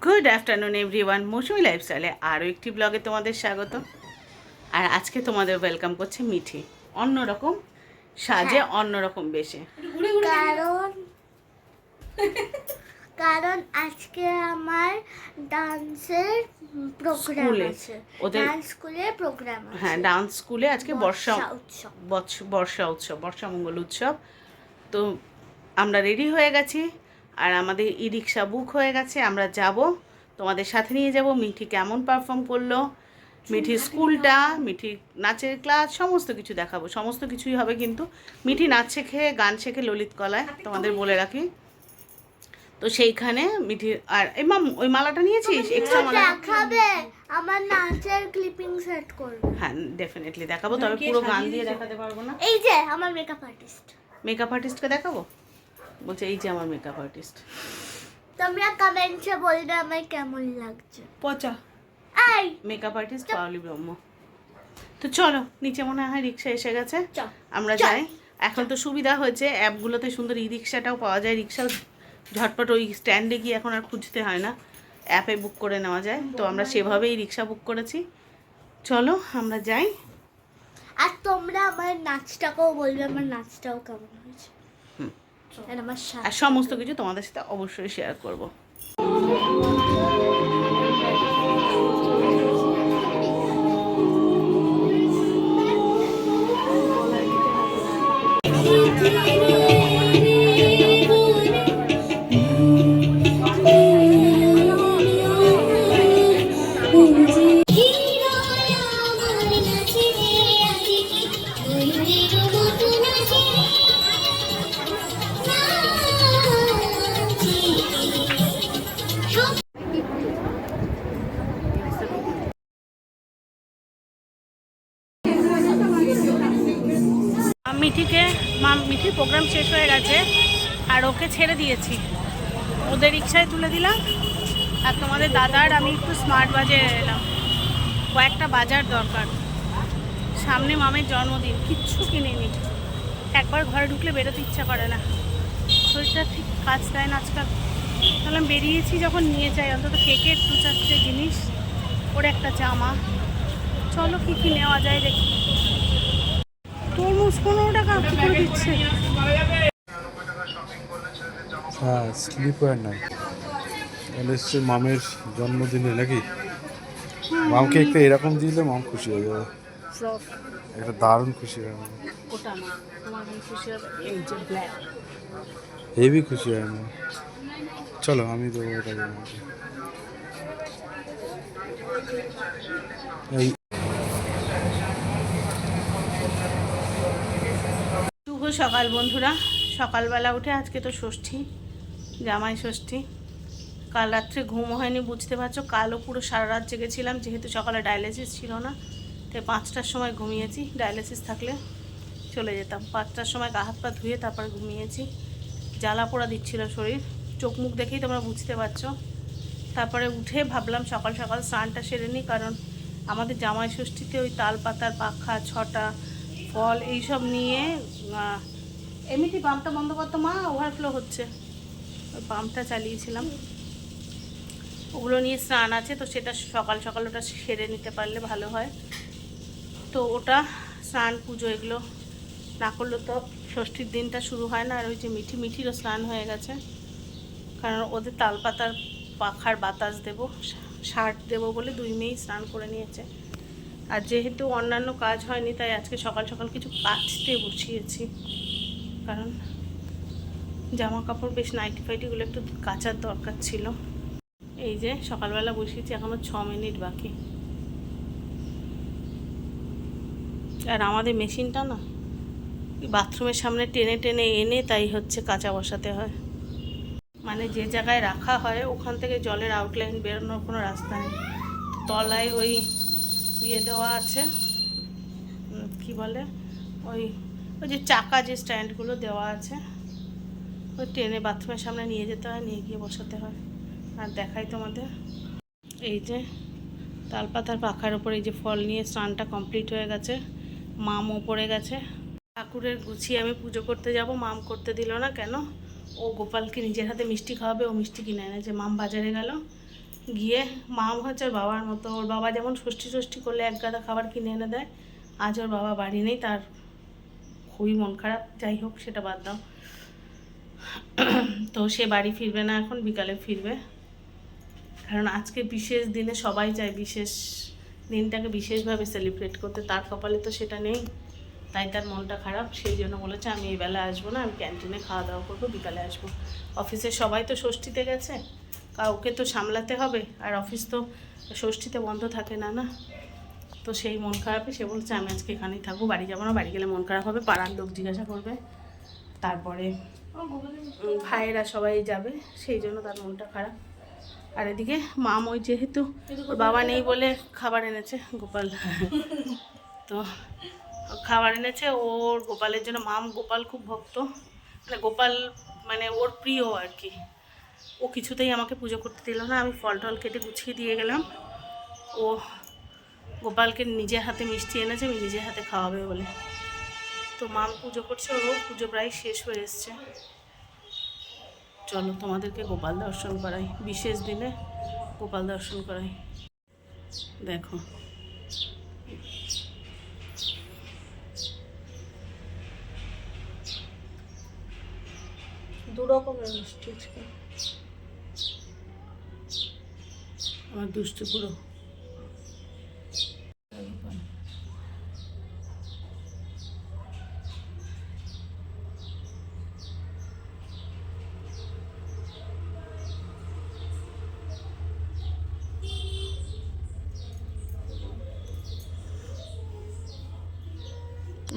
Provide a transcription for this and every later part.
Good afternoon everyone মৌসুমি লাইফস্টাইলে আরও একটি ব্লগে তোমাদের স্বাগত আর আজকে তোমাদের ওয়েলকাম করছে মিঠি। অন্যরকম সাজে অন্যরকম বেশে। কারণ কারণ আজকে আমার ডান্সের প্রোগ্রাম আছে। ডান্স স্কুলে প্রোগ্রাম আছে। হ্যাঁ ডান্স স্কুলে আজকে বর্ষা উৎসব। বর্ষা উৎসব বর্ষা মঙ্গল উৎসব। তো আমরা রেডি হয়ে গেছি। আর আমাদের ই রিক্সা বুক হয়ে গেছে আমরা যাব। তোমাদের সাথে নিয়ে যাব মিঠি কেমন পারফর্ম করল মিঠির স্কুলটা মিঠি নাচের ক্লাস সমস্ত কিছু দেখাবো সমস্ত কিছুই হবে কিন্তু। মিঠি নাচ শেখে গান শেখে ললিত কলায় তোমাদের বলে রাখি। তো সেইখানে মিঠি আর এই মাম ওই মালাটা নিয়েছিস? এক্সট্রা মালা? দেখাবে আমার নাচের ক্লিপিং সেট করবে। হ্যাঁ ডেফিনেটলি দেখাবো তবে পুরো গান দিয়ে দেখাতে পারব না। এই যে আমার মেকআপ আর্টিস্ট মেকআপ আর্টিস্টকে দেখাবো? বলছে এই যে আমার মেকআপ আর্টিস্ট তোমরা কমেন্টে বলবে আমার কেমন লাগছে। পচা। এই মেকআপ আর্টিস্ট পাওলি ব্রহ্ম। তো চলো নিচে মনে হয় রিক্সা এসে গেছে। আমরা যাই। এখন তো সুবিধা হয়েছে অ্যাপগুলোতে সুন্দর ই রিক্সাটাও পাওয়া যায়। রিক্সাও ঝটপট ওই স্ট্যান্ডে গিয়ে এখন আর খুঁজতে হয় না। অ্যাপে বুক করে নেওয়া যায়। তো আমরা সেভাবেই রিক্সা বুক করেছি। চলো আমরা যাই। আর তোমরা আমার নাচটাকেও বলবে আমার নাচটাও কেমন হয়েছে। হুম। আর সমস্ত কিছু তোমাদের সাথে অবশ্যই শেয়ার করব। মিঠিকে, মা মিঠির প্রোগ্রাম শেষ হয়ে গেছে, আর ওকে ছেড়ে দিয়েছি। ওদের রিক্সায় তুলে দিলাম, আর তোমাদের দাদার আমি একটু স্মার্ট বাজারে এলাম। কয়েকটা বাজার দরকার। সামনে মামের জন্মদিন, কিচ্ছু কিনিনি। একবার ঘরে ঢুকলে বেরোতে ইচ্ছা করে না। শরীরটা ঠিক কাজ দেয় না আজকাল। তাহলে বেরিয়েছি যখন নিয়ে যাই, অন্তত কেকের দু চারটে জিনিস, ওর একটা জামা। চলো কী কী নেওয়া যায় দেখি। তরমুজ পনেরো টাকা করে দিচ্ছে? হ্যাঁ স্লিপার নাই। এসছে মামের জন্মদিনে নাকি? মামকে একটা এরকম দিলে মাম খুশি হয়ে যাবে। একটা দারুণ খুশি হয় মাম। হেভি খুশি হয় মাম। চলো আমি দেবো এটা এই সকাল বন্ধুরা। সকালবেলা উঠে আজকে তো ষষ্ঠী, জামাই ষষ্ঠী। কাল রাত্রে ঘুম হয়নি, বুঝতে পারছ? কালও পুরো সারা রাত জেগেছিলাম, যেহেতু সকালে ডায়ালিসিস ছিল না, তাই পাঁচটার সময় ঘুমিয়েছি। ডায়ালিসিস থাকলে চলে যেতাম। পাঁচটার সময় গা হাত পা ধুয়ে তারপর ঘুমিয়েছি। জ্বালা পোড়া দিচ্ছিল শরীর। চোখ মুখ দেখেই তোমরা বুঝতে পারছ। তারপরে উঠে ভাবলাম সকাল সকাল স্নানটা সেরে নিই, কারণ আমাদের জামাই ষষ্ঠীতে ওই তাল পাতার পাখা, ছটা ফল এইসব নিয়ে এমনিতে পাম্পটা বন্ধ করতো মা ওভারফ্লো হচ্ছে। পাম্পটা চালিয়েছিলাম। ওগুলো নিয়ে স্নান আছে, তো সেটা সকাল সকাল ওটা সেরে নিতে পারলে ভালো হয়। তো ওটা স্নান পুজো এগুলো না করলে তো ষষ্ঠীর দিনটা শুরু হয় না, আর ওই যে মিঠি মিঠিরও স্নান হয়ে গেছে। কারণ ওদের তালপাতার পাখার বাতাস দেবো শার্ট দেবো বলে দুই মেয়েই স্নান করে নিয়েছে। আর যেহেতু অন্যান্য কাজ হয়নি, তাই আজকে সকাল সকাল কিছু কাচতে বসিয়েছি। কারণ জামা কাপড় বেশ নাইটি ফাইটিগুলো একটু কাচার দরকার ছিল। এই যে সকালবেলা বসিয়েছি, এখনও ছ মিনিট বাকি। আর আমাদের মেশিনটা না, বাথরুমের সামনে টেনে টেনে এনে তাই হচ্ছে কাঁচা বসাতে হয়। মানে যে জায়গায় রাখা হয়, ওখান থেকে জলের আউটলাইন বেরোনোর কোনো রাস্তা নেই। তলায় ওই ইয়ে দেওয়া আছে। কি বলে? ওই ওই যে চাকা যে স্ট্যান্ডগুলো দেওয়া আছে, ওই ট্রেনে বাথরুমের সামনে নিয়ে যেতে হয়, নিয়ে গিয়ে বসাতে হয়। আর দেখাই তোমাদের। এই যে, তালপাতার পাখার ওপর এই যে ফল নিয়ে স্নানটা কমপ্লিট হয়ে গেছে। মাম পড়ে গেছে। ঠাকুরের গুছিয়ে আমি পুজো করতে যাব। মাম করতে দিল না কেন? ও গোপালকে নিজের হাতে মিষ্টি খাওয়াবে, ও মিষ্টি কিনে এনেছে। মাম বাজারে গেল। গিয়ে মাম হচ্ছে বাবার মতো। ওর বাবা যেমন ষষ্ঠী ষষ্ঠী করলে এক গাদা খাবার কিনে এনে দেয়, আজ ওর বাবা বাড়ি নেই, তার খুবই মন খারাপ। যাই হোক, সেটা বাদ দাও। তো সে বাড়ি ফিরবে না এখন, বিকালে ফিরবে। কারণ আজকে বিশেষ দিনে সবাই চায় বিশেষ দিনটাকে বিশেষভাবে সেলিব্রেট করতে। তার কপালে তো সেটা নেই। তাই তার মনটা খারাপ। সেই জন্য বলেছে, আমি এই বেলা আসব না, আমি ক্যান্টিনে খাওয়া দাওয়া করব, বিকালে আসব। অফিসের সবাই তো ষষ্ঠীতে গেছে। কাউকে তো সামলাতে হবে, আর অফিস তো ষষ্ঠীতে বন্ধ থাকে না না? তো সেই মন খারাপে সে বলছে, আমি আজকে এখানেই থাকব, বাড়ি যাব না, বাড়ি গেলে মন খারাপ হবে। পাড়ার লোক জিজ্ঞাসা করবে। তারপরে ভাইয়েরা সবাই যাবে, সেই জন্য তার মনটা খারাপ। আর এদিকে মাম ওই যেহেতু বাবা নেই বলে খাবার এনেছে, গোপাল। তো খাবার এনেছে, ওর গোপালের জন্য, মাম গোপাল খুব ভক্ত। মানে গোপাল মানে ওর প্রিয় আর কি। ও কিছুতেই আমাকে পুজো করতে দিল না। আমি ফল টল কেটে গুছিয়ে দিয়ে গেলাম। ও গোপালকে নিজের হাতে মিষ্টি এনেছে, আমি নিজের হাতে খাওয়াবে বলে। তো মাম পুজো করছে, ও পুজো প্রায় শেষ হয়ে এসছে। চলো তোমাদেরকে গোপাল দর্শন করাই, বিশেষ দিনে গোপাল দর্শন করাই। দেখো। দু রকমের মিষ্টি আজকে। আমার দুষ্টু পুরো।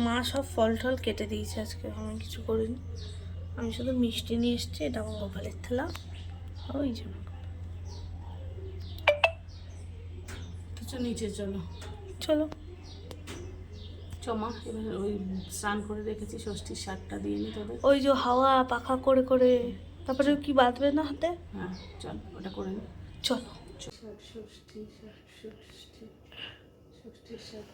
মা সব ফল টল কেটে দিয়েছে আজকে, আমি কিছু করিনি। আমি শুধু মিষ্টি নিয়ে এসেছি, এটা আমার গোপালের থেলা। ওই যে। চলো নিচে চলো চলো। চমা এবার ওই স্নান করে রেখেছি ষষ্ঠীর শাকটা দিয়ে নি ওই যে হাওয়া পাখা করে করে তারপরে কি বাঁধবে না হাতে? হ্যাঁ চল ওটা করে নি। চলো। ষষ্ঠী ষষ্ঠী ষষ্ঠী ষষ্ঠীর শাক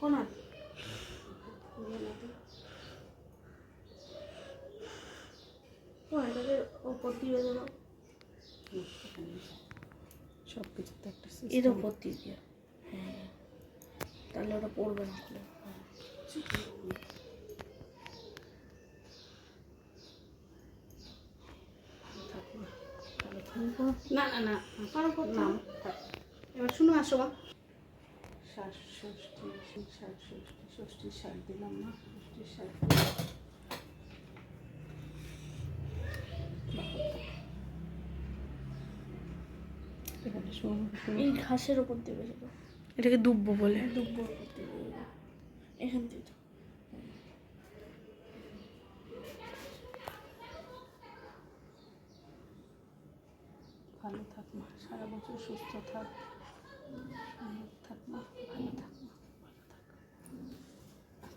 কোন হাত? ওপর দিয়ে দেবো সব কিছুতে একটা এর ওপর দিয়ে দিয়ে হ্যাঁ। তাহলে ওটা পড়বে না। না না না। না এবার শুনো আসো ষাট ষষ্ঠী ষাট ষষ্ঠী ষষ্ঠীর শাক দিলাম না। ষষ্ঠীর শাক দিলাম। এখানে শোনো, শোনো। এই ঘাসের ওপর দেবে সেটা এটাকে দুব্ব বলে। দুব্ব এখান থেকে ভালো থাক মা সারা বছর সুস্থ থাক। থাক মা ভালো থাক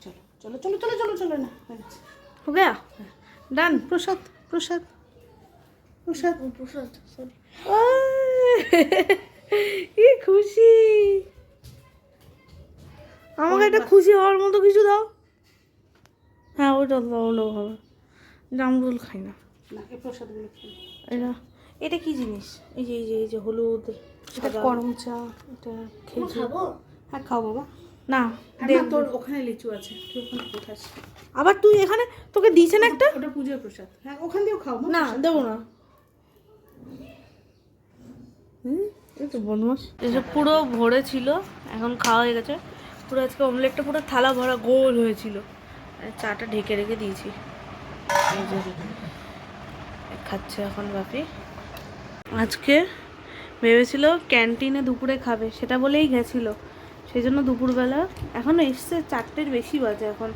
চলো চলো চলো চলো চলো চলো না হো গয়া? ডান প্রসাদ প্রসাদ প্রসাদ। প্রসাদ সরি কি খুশি? আমাকে একটা খুশি হওয়ার মতো কিছু দাও। হ্যাঁ ওইটা দাও হলেও হবে। জামরুল খাই না। প্রসাদগুলো এটা এটা কি জিনিস? এই যে এই যে এই যে হলুদ এটা। করম চা এটা খেয়েছি হ্যাঁ খাও বাবা। না তোর ওখানে লিচু আছে তুই ওখানে কোথাস আবার তুই এখানে তোকে দিয়েছে না একটা? ওটা পুজোর প্রসাদ। হ্যাঁ ওখান দিয়েও খাও না দেবো না। এসব পুরো ভরে ছিল এখন খাওয়া হয়ে গেছে। পুরো আজকে অমলেটটা পুরো থালা ভরা গোল হয়েছিল। চাটা ঢেকে রেখে দিয়েছি। খাচ্ছে এখন বাপি। আজকে ভেবেছিল ক্যান্টিনে দুপুরে খাবে সেটা বলেই গেছিল। সেই জন্য দুপুরবেলা এখন এসছে চারটের বেশি বাজে এখন।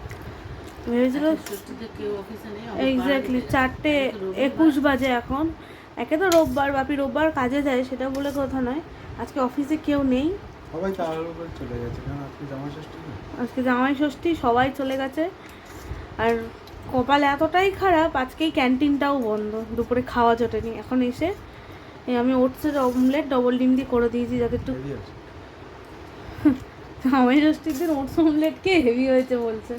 ভেবেছিল ষষ্ঠীতে কেউ অফিসে নেই এক্স্যাক্টলি চারটে একুশ বাজে এখন। একে তো রোববার বাপি রোববার কাজে যায় সেটা বলে কথা নয়। আজকে অফিসে কেউ নেই। সবাই তাড়াহুড়ো চলে গেছে কারণ আজকে জামা ষষ্ঠী? আজকে জামাই ষষ্ঠী সবাই চলে গেছে। আর কপাল এতটাই খারাপ আজকেই ক্যান্টিনটাও বন্ধ দুপুরে খাওয়া জোটেনি। এখন এসে আমি ওটসের অমলেট ডবল ডিম দিয়ে করে দিয়েছি যাতে একটু জামাই ষষ্ঠীর দিন ওটস অমলেট কে হেভি হয়েছে বলছে।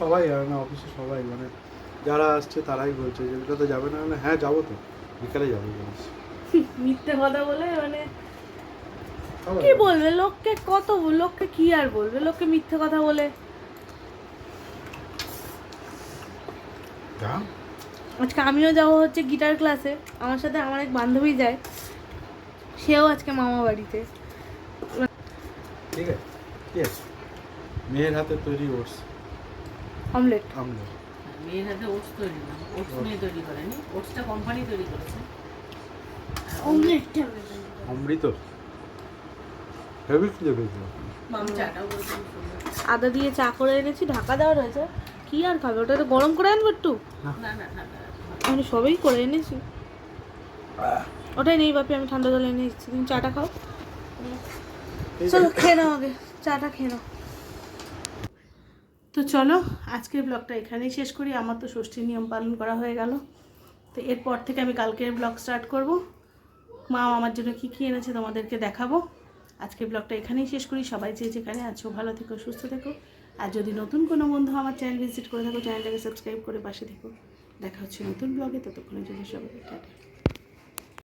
সবাই না অফিসে সবাই মানে যারা আসছে তারাই বলছে যে ওটা তো যাবে না। মানে হ্যাঁ যাব তো। বিকালে যাব মিথ্যে কথা বলে মানে কি বলবে? লোককে কত লোককে কি আর বলবে? লোককে মিথ্যে কথা বলে। আজকে আমিও যাব হচ্ছে গিটার ক্লাসে আমার সাথে আমার এক বান্ধবী যায়। সেও আজকে মামা বাড়িতে। ঠিক আছে মেয়ের হাতে তৈরি ওটস। অমলেট আমরা মেয়ের হাতে ওটস তৈরি না ওটস মেয়ে তৈরি করেনি ওটসটা কোম্পানি তৈরি করেছে। অমৃত? আদা দিয়ে চা করে এনেছি ঢাকা দেওয়া রয়েছে। কি আর খাবে? ওটা তো গরম করে আনব একটু। না না ঠান্ডা আমি সবই করে এনেছি। ওটাই নেই বাপি আমি ঠান্ডা জল এনে দিচ্ছি তুমি চাটা খাও। চলো খেয়ে নাও আগে। চাটা খেয়ে নাও। তো চলো, আজকের ব্লগটা এখানেই শেষ করি। আমার তো ষষ্ঠীর নিয়ম পালন করা হয়ে গেল। তো এরপর থেকে আমি কালকের ব্লগ স্টার্ট করব। মা আমার জন্য কী কী এনেছে তোমাদেরকে দেখাবো। আজকের ব্লগটা এখানেই শেষ করি। সবাই যে যেখানে আছো, ভালো থেকো, সুস্থ থেকো। আর যদি নতুন কোনো বন্ধু আমার চ্যানেল ভিজিট করে থাকো চ্যানেলটাকে সাবস্ক্রাইব করে পাশে থেকো। দেখা হচ্ছে নতুন ব্লগে ততক্ষণের জন্য সবাই টাটা।